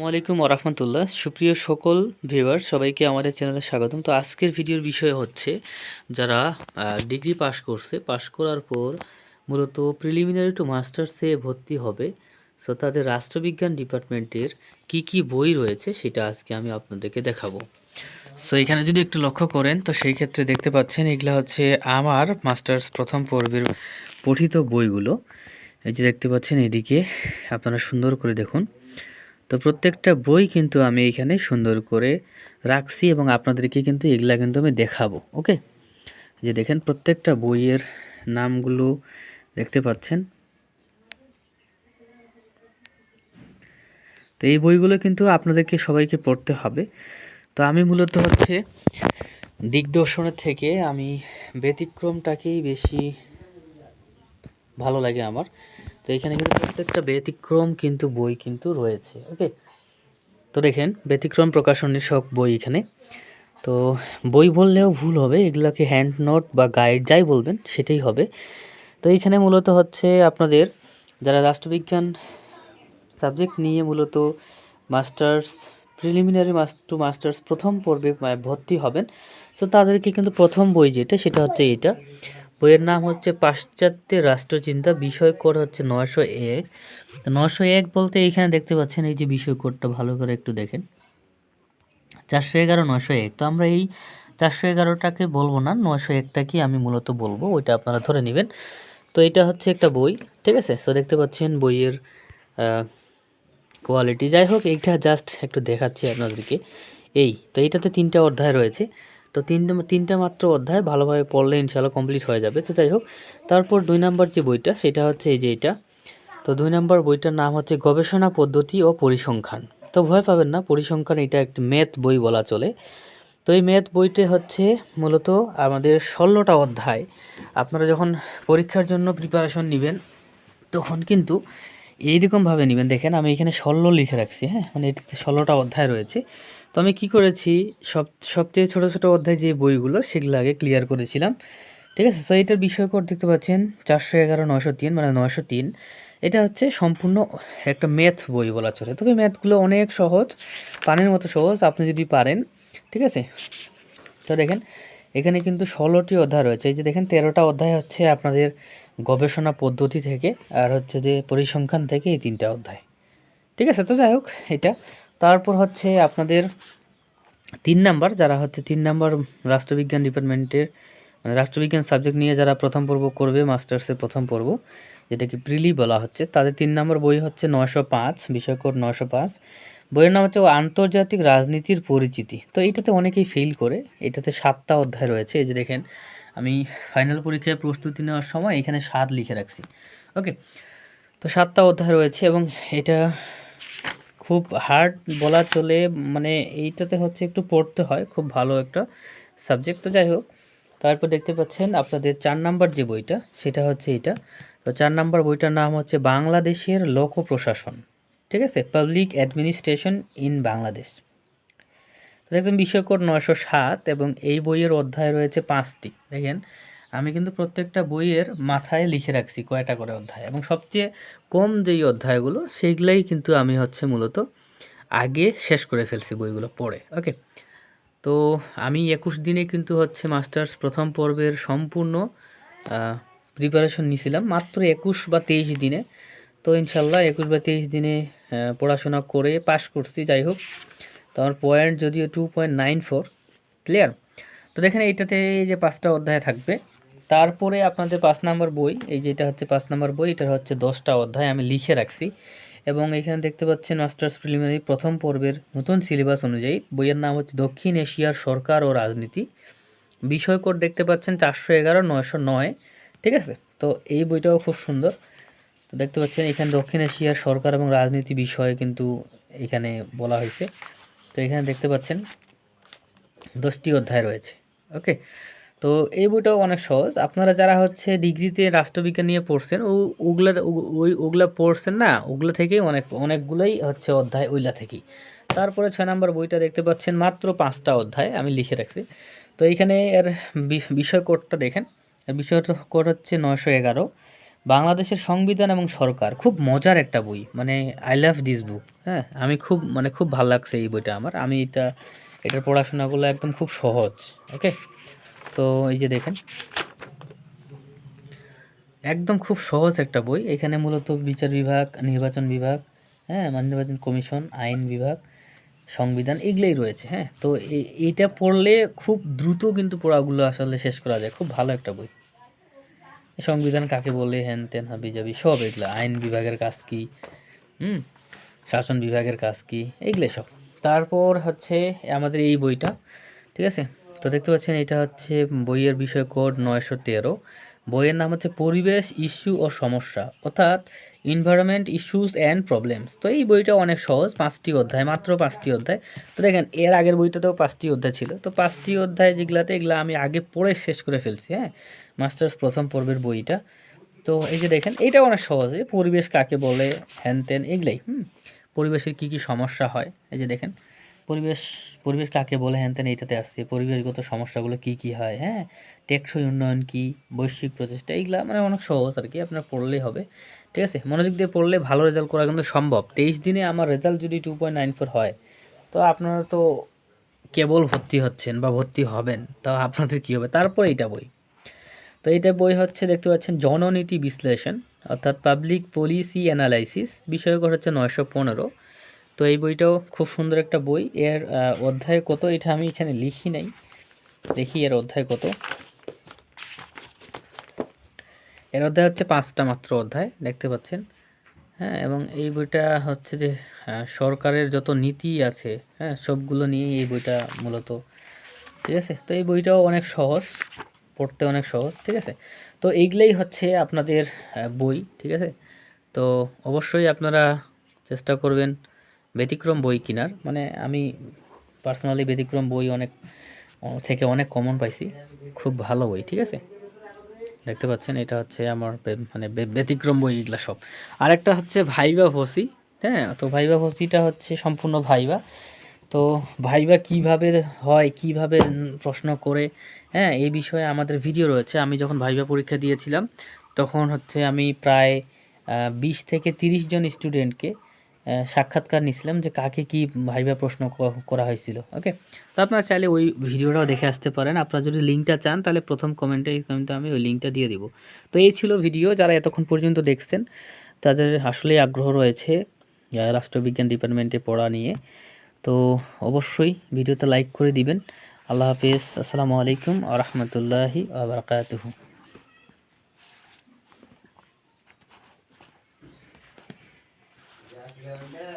আসসালামু আলাইকুম ওরহমতুল্লাহ সুপ্রিয় সকল ভিউয়ার সবাইকে আমাদের চ্যানেলে স্বাগতম। তো আজকের ভিডিওর বিষয় হচ্ছে, যারা ডিগ্রি পাশ করছে, পাশ করার পর মূলত প্রিলিমিনারি টু মাস্টার্সে ভর্তি হবে। সো তাদের রাষ্ট্রবিজ্ঞান ডিপার্টমেন্টের কি কি বই রয়েছে, সেটা আজকে আমি আপনাদেরকে দেখাবো। সো এখানে যদি একটু লক্ষ্য করেন, তো সেই ক্ষেত্রে দেখতে পাচ্ছেন, এগুলা হচ্ছে আমার মাস্টার্স প্রথম পর্বের পঠিত বইগুলো। এই যে দেখতে পাচ্ছেন, এদিকে আপনারা সুন্দর করে দেখুন। তো প্রত্যেকটা বই কিন্তু আমি এখানে সুন্দর করে রাখছি এবং আপনাদেরকে কিন্তু এগুলা কিন্তু আমি দেখাবো, ওকে? যে দেখেন, প্রত্যেকটা বইয়ের নামগুলো দেখতে পাচ্ছেন। তো এই বইগুলো কিন্তু আপনাদেরকে সবাইকে পড়তে হবে। তো আমি মূলত হচ্ছে দিগদর্শনের থেকে আমি ব্যতিক্রমটাকেই বেশি ভালো লাগে আমার। এখানে কিন্তু প্রত্যেকটা ব্যতিক্রম কিন্তু বই কিন্তু রয়েছে ওকে তো দেখেন, ব্যতিক্রম প্রকাশনের সব বই এখানে। তো বই বললেও ভুল হবে, এগুলোকে হ্যান্ড নোট বা গাইড যাই বলবেন, সেটাই হবে। তো এইখানে মূলত হচ্ছে আপনাদের, যারা রাষ্ট্রবিজ্ঞান সাবজেক্ট নিয়ে মূলত মাস্টার্স প্রিলিমিনারি টু মাস্টার্স প্রথম পর্বে ভর্তি হবেন সো তাদেরকে কিন্তু প্রথম বই যেটা, সেটা হচ্ছে এটা বইয়ের নাম হচ্ছে পাশ্চাত্যের রাষ্ট্রচিন্তা, বিষয় কোড হচ্ছে নয়শো এক। নয়শো এক বলতে এইখানে দেখতে পাচ্ছেন এই যে বিষয় কোডটা ভালো করে একটু দেখেন। চারশো এগারো, নয়শো এক। তো আমরা এই চারশো এগারোটাকে বলব না, নয়শো একটাকে আমি মূলত বলব, ওইটা আপনারা ধরে নেবেন। তো এটা হচ্ছে একটা বই, ঠিক আছে? সো দেখতে পাচ্ছেন বইয়ের কোয়ালিটি যাই হোক, এইটা জাস্ট একটু দেখাচ্ছি আপনাদেরকে। এই, তো এইটাতে তিনটা অধ্যায় রয়েছে। তো তিনটে, তিনটা মাত্র অধ্যায় ভালোভাবে পড়লে ইনশাল্লাহ কমপ্লিট হয়ে যাবে। তো যাই হোক তারপর দুই নাম্বার যে বইটা, সেটা হচ্ছে এই যে এটা। তো দুই নাম্বার বইটার নাম হচ্ছে গবেষণা পদ্ধতি ও পরিসংখ্যান। তো ভয় পাবেন না, পরিসংখ্যান এটা একটি ম্যাথ বই বলা চলে। তো এই ম্যাথ বইটি হচ্ছে মূলত আমাদের ষোলোটা অধ্যায়। আপনারা যখন পরীক্ষার জন্য প্রিপারেশন নেবেন, তখন কিন্তু এইরকমভাবে নেবেন। দেখেন, আমি এখানে ষোলো লিখে রাখছি হ্যাঁ? মানে এটিতে ষোলোটা অধ্যায় রয়েছে। তো আমি কি করেছি, সব, সবচেয়ে ছোটো ছোটো অধ্যায় যে বইগুলো, সেগুলো আগে ক্লিয়ার করেছিলাম। ঠিক আছে? তো এটার বিষয়কর দেখতে পাচ্ছেন, চারশো এগারো, নয়শো তিন মানে নয়শো তিন। এটা হচ্ছে সম্পূর্ণ একটা ম্যাথ বই বলা চলে। তবে ম্যাথগুলো অনেক সহজ, পানির মতো সহজ, আপনি যদি পারেন, ঠিক আছে? তো দেখেন, এখানে কিন্তু ষোলোটি অধ্যায় রয়েছে। এই যে দেখেন, তেরোটা অধ্যায় হচ্ছে আপনাদের গবেষণা পদ্ধতি থেকে, আর হচ্ছে যে পরিসংখ্যান থেকে এই তিনটা অধ্যায়। ঠিক আছে? তো যাই হোক, এটা তারপর হচ্ছে আপনাদের তিন নাম্বার, যারা হচ্ছে তিন নাম্বার রাষ্ট্রবিজ্ঞান ডিপার্টমেন্টের মানে রাষ্ট্রবিজ্ঞান সাবজেক্ট নিয়ে যারা প্রথম পর্ব করবে, মাস্টার্সের প্রথম পর্ব যেটাকে প্রিলি বলা হচ্ছে, তাদের তিন নম্বর বই হচ্ছে নয়শো পাঁচ বিষয়কর নয়শো পাঁচ। বইয়ের নাম হচ্ছে আন্তর্জাতিক রাজনীতির পরিচিতি। তো এটাতে অনেকেই ফেল করে, এটাতে সাতটা অধ্যায় রয়েছে, এই যে দেখেন, আমি ফাইনাল পরীক্ষায় প্রস্তুতি নেওয়ার সময় এখানে সাত লিখে রাখছি। ওকে তো সাতটা অধ্যায় রয়েছে এবং এটা খুব হার্ড বলা চলে মানে এইটাতে হচ্ছে একটু পড়তে হয়, খুব ভালো একটা সাবজেক্ট তো যাই হোক, তারপর দেখতে পাচ্ছেন আপনাদের চার নাম্বার যে বইটা, সেটা হচ্ছে এটা। তো চার নাম্বার বইটার নাম হচ্ছে বাংলাদেশের লোক প্রশাসন ঠিক আছে? পাবলিক অ্যাডমিনিস্ট্রেশন ইন বাংলাদেশ দেখবেন বিষয়কর নয়শো সাত এবং এই বইয়ের অধ্যায় রয়েছে পাঁচটি, দেখেন? আমি কিন্তু প্রত্যেকটা বইয়ের মাথায় লিখে রাখছি কয়টা করে অধ্যায়। এবং সবচেয়ে কম যেই অধ্যায়গুলো, সেইগুলাই কিন্তু আমি হচ্ছে মূলত আগে শেষ করে ফেলছি বইগুলো পড়ে, ওকে? তো আমি একুশ দিনে কিন্তু হচ্ছে মাস্টার্স প্রথম পর্বের সম্পূর্ণ প্রিপারেশন নিয়েছিলাম মাত্র একুশ বা তেইশ দিনে। তো ইনশাল্লাহ একুশ বা তেইশ দিনে পড়াশোনা করে পাশ করছি, যাই হোক। তো আমার পয়েন্ট যদিও two point nine four clear তো দেখেন এইটাতে এই যে পাঁচটা অধ্যায় থাকবে তারপরে আপনাদের পাঁচ নাম্বার বই, এই যেটা হচ্ছে পাঁচ নাম্বার বই এটা হচ্ছে দশটা অধ্যায় আমি লিখে রাখছি। এবং এখানে দেখতে পাচ্ছেন মাস্টার্স প্রিলিমিনারি প্রথম পর্বের নতুন সিলেবাস অনুযায়ী, বইয়ের নাম হচ্ছে দক্ষিণ এশিয়ার সরকার ও রাজনীতি। বিষয় কোড দেখতে পাচ্ছেন চারশো এগারো, নয়শো নয়, ঠিক আছে? তো এই বইটাও খুব সুন্দর। তো দেখতে পাচ্ছেন এখানে দক্ষিণ এশিয়ার সরকার এবং রাজনীতি বিষয়ে কিন্তু এখানে বলা হয়েছে। তো এখানে দেখতে পাচ্ছেন দশটি অধ্যায় রয়েছে, ওকে? তো এই বইটাও অনেক সহজ। আপনারা যারা হচ্ছে ডিগ্রিতে রাষ্ট্রবিজ্ঞান নিয়ে পড়ছেন, ও ওগুলা ওই ওগুলা পড়ছেন না, ওগুলো থেকেই অনেক, অনেকগুলোই হচ্ছে অধ্যায় ওইলা থেকেই। তারপরে ছয় নম্বর বইটা দেখতে পাচ্ছেন মাত্র পাঁচটা অধ্যায়, আমি লিখে রাখছি। তো এইখানে এর বিষয় কোডটা দেখেন। বিষয় কোড হচ্ছে নয়শো এগারো। বাংলাদেশের সংবিধান এবং সরকার, খুব মজার একটা বই। মানে আই লাভ দিস বুক হ্যাঁ? আমি খুব মানে খুব ভালো লাগছে এই বইটা আমার। আমি এটা, এটার পড়াশোনাগুলো একদম খুব সহজ ওকে তো এই যে দেখেন। একদম খুব সহজ একটা বই। এখানে মূলত বিচার বিভাগ, নির্বাচন বিভাগ হ্যাঁ মানে নির্বাচন কমিশন, আইন বিভাগ, সংবিধান এগুলোই রয়েছে হ্যাঁ। তো এইটা পড়লে খুব দ্রুত কিন্তু পড়াগুলো আসলে শেষ করা যায়। খুব ভালো একটা বই। সংবিধান কাকে বলে হ্যান ত্যান হাবি যাবি সব এগুলো। আইন বিভাগের কাজ কি? হুম? শাসন বিভাগের কাজ কি? এইগুলো সব। তারপর হচ্ছে আমাদের এই বইটা, ঠিক আছে? তো দেখতে পাচ্ছেন, এটা হচ্ছে বইয়ের বিষয় কোড নয়শো তেরো। বইয়ের নাম হচ্ছে পরিবেশ, ইস্যু ও সমস্যা, অর্থাৎ এনভায়রনমেন্ট ইস্যুস অ্যান্ড প্রবলেমস তো এই বইটা অনেক সহজ, পাঁচটি অধ্যায়, মাত্র পাঁচটি অধ্যায়। তো দেখেন, এর আগের বইটাতেও পাঁচটি অধ্যায় ছিল। তো পাঁচটি অধ্যায় যেগুলাতে এগুলো আমি আগে পড়ে শেষ করে ফেলছি হ্যাঁ? মাস্টার্স প্রথম পর্বের বইটা। তো এই যে দেখেন এটা অনেক সহজে পরিবেশ কাকে বলে, হ্যান ত্যান এগুলাই, হুম? পরিবেশের কী কী সমস্যা হয়, এই যে দেখেন। পরিবেশ পরিবেশ কাকে বলে? হ্যান ত্যান এইটাতে আসছে। পরিবেশগত সমস্যাগুলো কী কী হয়? হ্যাঁ? টেকসই উন্নয়ন কী? বৈশ্বিক প্রচেষ্টা, এইগুলা মানে অনেক সহজ আর কি। আপনার পড়লেই হবে। ঠিক আছে? মনোযোগ দিয়ে পড়লে ভালো রেজাল্ট করা কিন্তু সম্ভব। তেইশ দিনে আমার রেজাল্ট যদি টু পয়েন্ট নাইন ফোর হয়, তো আপনারা তো কেবল ভর্তি হচ্ছেন বা ভর্তি হবেন তা আপনাদের কী হবে? তারপর এইটা বই। তো এইটা বই হচ্ছে, দেখতে পাচ্ছেন, জননীতি বিশ্লেষণ, অর্থাৎ পাবলিক পলিসি অ্যানালাইসিস বিষয়কর হচ্ছে নয়শো পনেরো। তো এই বইটাও খুব সুন্দর একটা বই। এর অধ্যায় কত? এটা আমি এখানে লিখি নাই। দেখি এর অধ্যায় কত। এর অধ্যায় হচ্ছে পাঁচটা মাত্র অধ্যায়, দেখতে পাচ্ছেন? হ্যাঁ এবং এই বইটা হচ্ছে যে সরকারের যত নীতি আছে হ্যাঁ সবগুলো নিয়ে এই বইটা মূলত। ঠিক আছে? তো এই বইটাও অনেক সহজ, পড়তে অনেক সহজ, ঠিক আছে? তো এইগুলাই হচ্ছে আপনাদের বই, ঠিক আছে? তো অবশ্যই আপনারা চেষ্টা করবেন ব্যতিক্রম বই কেনার। মানে আমি পার্সোনালি ব্যতিক্রম বই অনেক, থেকে অনেক কমন পাইছি। খুব ভালো বই, ঠিক আছে? দেখতে পাচ্ছেন, এটা হচ্ছে আমার মানে ব্যতিক্রম বই এগুলো সব। আরেকটা হচ্ছে ভাইবা ভসি হ্যাঁ? তো ভাইবা ভসিটা হচ্ছে সম্পূর্ণ ভাইবা। তো ভাইবা কীভাবে হয়, কীভাবে প্রশ্ন করে হ্যাঁ? এই বিষয়ে আমাদের ভিডিও রয়েছে। আমি যখন ভাইবা পরীক্ষা দিয়েছিলাম, তখন হচ্ছে আমি প্রায় বিশ থেকে তিরিশ জন স্টুডেন্টকে সাক্ষাৎকার নিছিলাম যে কাকে কি ভাইবা প্রশ্ন করা হয়েছিল ওকে তো আপনারা চাইলে ওই ভিডিওটাও দেখে আসতে পারেন। আপনারা যদি লিঙ্কটা চান, তাহলে প্রথম কমেন্টে কিন্তু আমি ওই লিঙ্কটা দিয়ে দিব। তো এই ছিল ভিডিও, যারা এতক্ষণ পর্যন্ত দেখছেন, তাদের আসলেই আগ্রহ রয়েছে রাষ্ট্রবিজ্ঞান ডিপার্টমেন্টে পড়া নিয়ে। তো অবশ্যই ভিডিওতে লাইক করে দিবেন। আল্লাহ হাফিজ, আসসালামু আলাইকুম আ রহমতুল্লাহি আবরকাতুহু Kevin Dad.